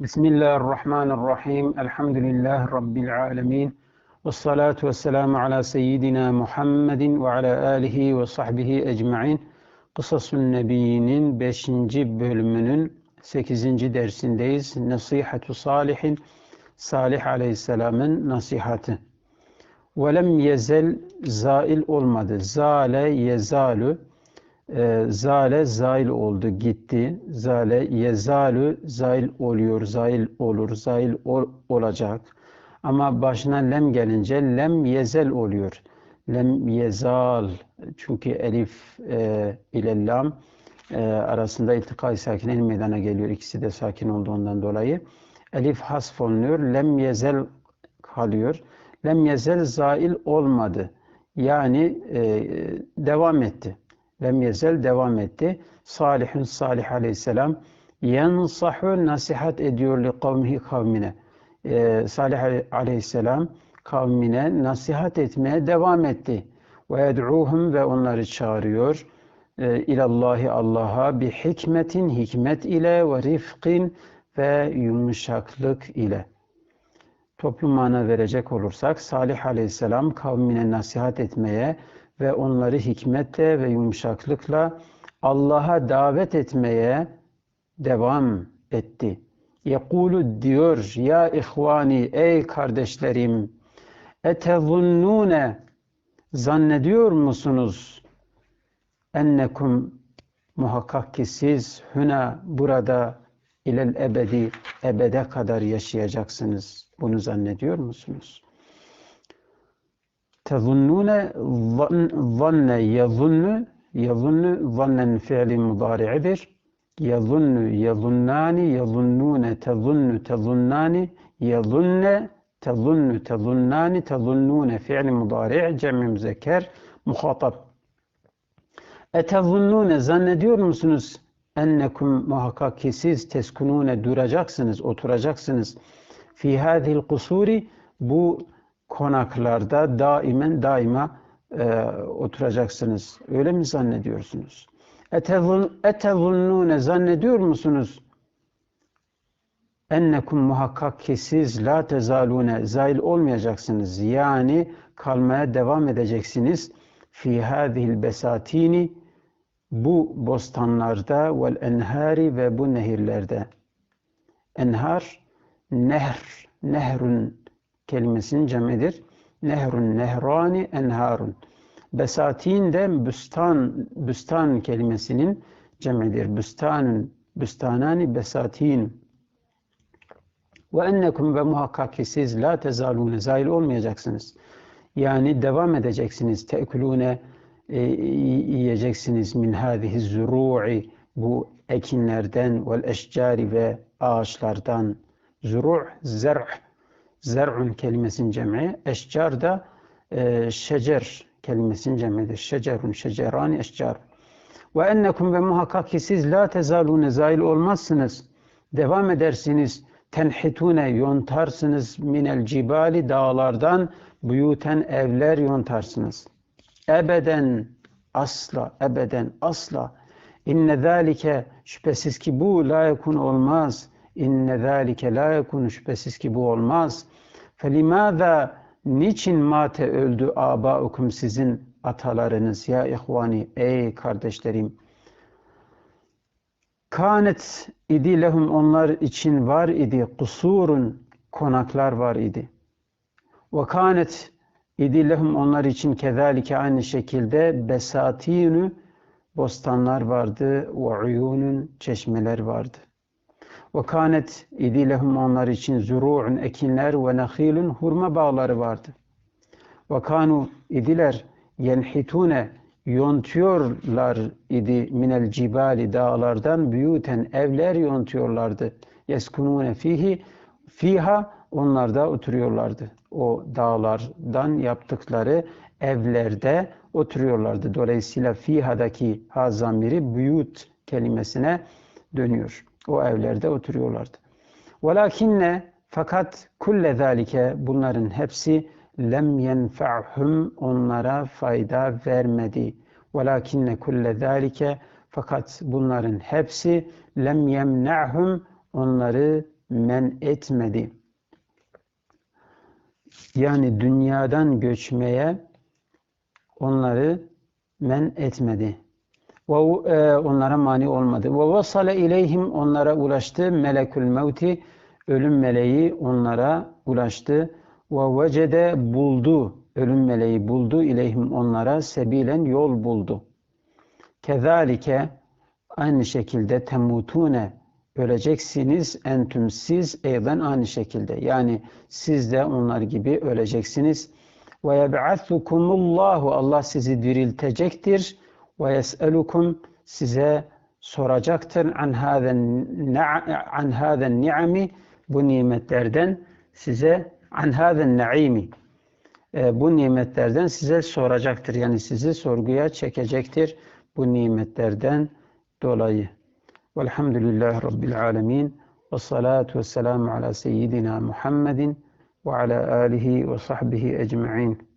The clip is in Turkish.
Bismillahirrahmanirrahim. Elhamdülillahi Rabbil alemin. Ve salatu ve selamu ala seyyidina Muhammedin ve ala alihi ve sahbihi ecma'in. Kısasun Nebi'nin 5. bölümünün 8. dersindeyiz. Nasihatu Salihin, Salih Aleyhisselam'ın nasihatı. Velem yezel zail olmadı. Zale yezalu e, zale zail oldu gitti. Zale yezalu zail oluyor, zail olur, zail ol, olacak. Ama başına lem gelince lem yezel oluyor. Lem yezal çünkü elif e, ile lam e, arasında iltikai sakinen meydana geliyor. İkisi de sakin olduğundan dolayı. Elif hasf olunuyor. Lem yezel kalıyor. Lem yezel zail olmadı. Yani e, devam etti. Lem yezel devam etti. Salihun Salih aleyhisselam yensahu nasihat ediyor li kavmihi kavmine. Ee, Salih aleyhisselam kavmine nasihat etmeye devam etti. Ve yed'uhum ve onları çağırıyor. E, ilallahi Allah'a bi hikmetin hikmet ile ve rifkin ve yumuşaklık ile. Toplu mana verecek olursak Salih aleyhisselam kavmine nasihat etmeye ve onları hikmetle ve yumuşaklıkla Allah'a davet etmeye devam etti. Yekulu diyor ya ihvani ey kardeşlerim etezunnune zannediyor musunuz ennekum muhakkak ki siz hüna burada ilel ebedi ebede kadar yaşayacaksınız. Bunu zannediyor musunuz? Tezunnune zanne yazunnu yazunnu zannen fiili mudari'idir. Yazunnu yazunnani yazunnune tezunnu tezunnani yazunne tezunnu tezunnani tezunnune fiili mudari' cem'i müzekker muhatap. Etezunnune zannediyor musunuz ennekum muhakkak ki siz teskunune duracaksınız, oturacaksınız. Fi hadhil kusuri bu konaklarda daimen daima e, oturacaksınız. Öyle mi zannediyorsunuz? Etezunnune zannediyor musunuz? Ennekum muhakkak ki siz la tezalune zail olmayacaksınız. Yani kalmaya devam edeceksiniz. Fi hadhil besatini bu bostanlarda vel enhari ve bu nehirlerde. Enhar nehr, nehrun kelimesinin cemidir. Nehrun, nehrani, enharun. Besatin de büstan, büstan kelimesinin cemidir. Büstanun, büstanani, besatin. Ve ennekum ve muhakkak ki siz la tezalune, zail olmayacaksınız. Yani devam edeceksiniz. Te'kulune, e, yiyeceksiniz min hâzihi zuru'i, bu ekinlerden vel eşcari ve ağaçlardan. Zuru' zer' zer'un kelimesinin cem'i, eşcar da e, şecer kelimesinin cem'idir. Şecerun, şecerani, eşcar. Ve ennekum ve muhakkak ki siz la tezalune zail olmazsınız. Devam edersiniz. Tenhitune yontarsınız minel cibali dağlardan buyuten evler yontarsınız. Ebeden asla, ebeden asla. İnne zâlike şüphesiz ki bu la olmaz. İnne zâlike la yekun şüphesiz ki bu olmaz. Felimâzâ niçin mate öldü âbâukum sizin atalarınız ya ihvani ey kardeşlerim. Kanet idi lehum onlar için var idi kusurun konaklar var idi. Ve kanet idi lehum onlar için kezalike aynı şekilde besatinu bostanlar vardı ve uyunun çeşmeler vardı. Ve kânet idi lehum onlar için zuru'un ekinler ve nehilun hurma bağları vardı. Ve kanu idiler yenhitune yontuyorlar idi minel cibali dağlardan büyüten evler yontuyorlardı. Yeskunune fihi fiha onlar da oturuyorlardı. O dağlardan yaptıkları evlerde oturuyorlardı. Dolayısıyla fiha'daki ha zamiri büyüt kelimesine dönüyor. O evlerde oturuyorlardı. Velakinne fakat kulle zalike bunların hepsi lem yenfa'hum onlara fayda vermedi. Velakinne kulle zalike fakat bunların hepsi lem yemna'hum onları men etmedi. Yani dünyadan göçmeye onları men etmedi. Ve e, onlara mani olmadı. Ve vasale ileyhim onlara ulaştı. Melekül mevti ölüm meleği onlara ulaştı. Ve vecede buldu. Ölüm meleği buldu ileyhim onlara sebilen yol buldu. Kezalike aynı şekilde temutune öleceksiniz entüm siz eyden aynı şekilde. Yani siz de onlar gibi öleceksiniz. Ve yeb'athukumullahu Allah sizi diriltecektir. Ve yes'elukum size soracaktır an hazen an hazen ni'ami bu nimetlerden size an hazen naimi e, bu nimetlerden size soracaktır. Yani sizi sorguya çekecektir bu nimetlerden dolayı. Velhamdülillahi Rabbil alemin. Ve salatu ve selamu ala seyyidina Muhammedin ve ala alihi ve sahbihi ecma'in.